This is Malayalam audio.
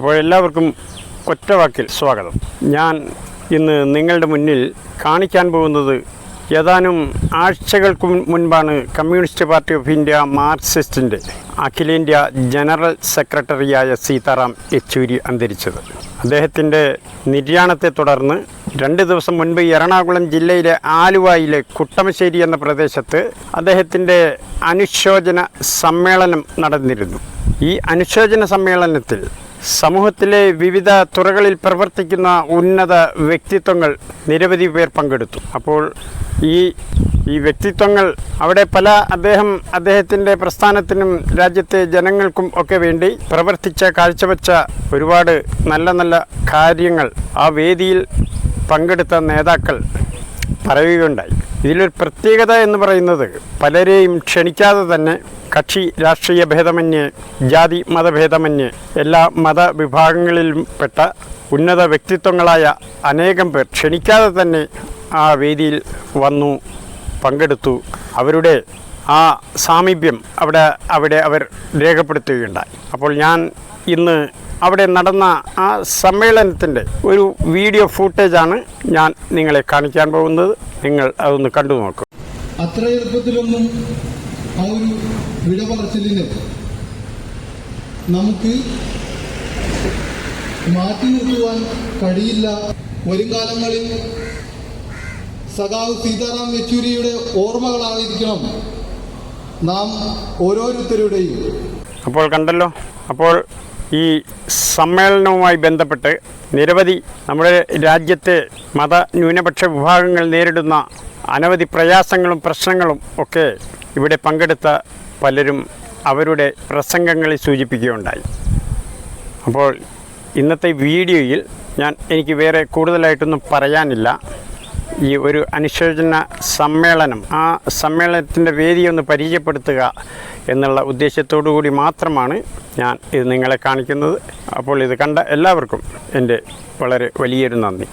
അപ്പോൾ എല്ലാവർക്കും ഒറ്റവാക്കിൽ സ്വാഗതം. ഞാൻ ഇന്ന് നിങ്ങളുടെ മുന്നിൽ കാണിക്കാൻ പോകുന്നത് ഏതാനും ആഴ്ചകൾക്ക് മുൻ- മുൻപാണ് കമ്മ്യൂണിസ്റ്റ് പാർട്ടി ഓഫ് ഇന്ത്യ മാർക്സിസ്റ്റിന്റെ അഖിലേന്ത്യാ ജനറൽ സെക്രട്ടറിയായ സീതാറാം യെച്ചൂരി അന്തരിച്ചത്. അദ്ദേഹത്തിന്റെ നിര്യാണത്തെ തുടർന്ന് രണ്ട് ദിവസം മുൻപ് എറണാകുളം ജില്ലയിലെ ആലുവയിലെ കുട്ടമശ്ശേരി എന്ന പ്രദേശത്ത് അദ്ദേഹത്തിന്റെ അനുശോചന സമ്മേളനം നടന്നിരുന്നു. ഈ അനുശോചന സമ്മേളനത്തിൽ സമൂഹത്തിലെ വിവിധ തുറകളിൽ പ്രവർത്തിക്കുന്ന ഉന്നത വ്യക്തിത്വങ്ങൾ നിരവധി പേർ പങ്കെടുത്തു. അപ്പോൾ ഈ ഈ വ്യക്തിത്വങ്ങൾ അവിടെ പല അദ്ദേഹം അദ്ദേഹത്തിന്റെ പ്രസ്ഥാനത്തിനും രാജ്യത്തെ ജനങ്ങൾക്കും ഒക്കെ വേണ്ടി പ്രവർത്തിച്ച കാഴ്ചവെച്ച ഒരുപാട് നല്ല നല്ല കാര്യങ്ങൾ ആ വേദിയിൽ പങ്കെടുത്ത നേതാക്കൾ പറയുകയുണ്ടായി. ഇതിലൊരു പ്രത്യേകത എന്ന് പറയുന്നത് പലരെയും ക്ഷണിക്കാതെ തന്നെ കക്ഷി രാഷ്ട്രീയ ഭേദമന്യേ ജാതി മതഭേദമന്യേ എല്ലാ മതവിഭാഗങ്ങളിലും പെട്ട ഉന്നത വ്യക്തിത്വങ്ങളായ അനേകം പേർ ക്ഷണിക്കാതെ തന്നെ ആ വേദിയിൽ വന്നു പങ്കെടുത്തു. അവരുടെ ആ സാമീപ്യം അവിടെ അവിടെ അവർ രേഖപ്പെടുത്തുകയുണ്ടായി. അപ്പോൾ ഞാൻ ഇന്ന് അവിടെ നടന്ന ആ സമ്മേളനത്തിന്റെ ഒരു വീഡിയോ ഫൂട്ടേജാണ് ഞാൻ നിങ്ങളെ കാണിക്കാൻ പോകുന്നത്. നിങ്ങൾ അതൊന്ന് കണ്ടു നോക്കൂ. അത്ര എളുപ്പത്തിലൊന്നും ആ ഒരു വിട പറച്ചിലിന് നമുക്ക് മാറ്റി നിർത്തുവാൻ കഴിയില്ല. വരും കാലങ്ങളിൽ സഖാവ് സീതാറാം യെച്ചൂരിയുടെ ഓർമ്മകളായിരിക്കണം. നാം ഓരോരുത്തരുടെയും അപ്പോൾ കണ്ടല്ലോ അപ്പോൾ ഈ സമ്മേളനവുമായി ബന്ധപ്പെട്ട് നിരവധി നമ്മുടെ രാജ്യത്തെ മത ന്യൂനപക്ഷ വിഭാഗങ്ങൾ നേരിടുന്ന അനവധി പ്രയാസങ്ങളും പ്രശ്നങ്ങളും ഒക്കെ ഇവിടെ പങ്കെടുത്ത പലരും അവരുടെ പ്രസംഗങ്ങളിൽ സൂചിപ്പിക്കുകയുണ്ടായി. അപ്പോൾ ഇന്നത്തെ വീഡിയോയിൽ ഞാൻ എനിക്ക് വേറെ കൂടുതലായിട്ടൊന്നും പറയാനില്ല. ഈ ഒരു അനുശോചന സമ്മേളനം ആ സമ്മേളനത്തിന്റെ വേദി ഒന്ന് പരിചയപ്പെടുത്തുക എന്നുള്ള ഉദ്ദേശത്തോടു കൂടി മാത്രമാണ് ഞാൻ ഇത് നിങ്ങളെ കാണിക്കുന്നത്. അപ്പോൾ ഇത് കണ്ട എല്ലാവർക്കും എന്റെ വളരെ വലിയൊരു നന്ദി.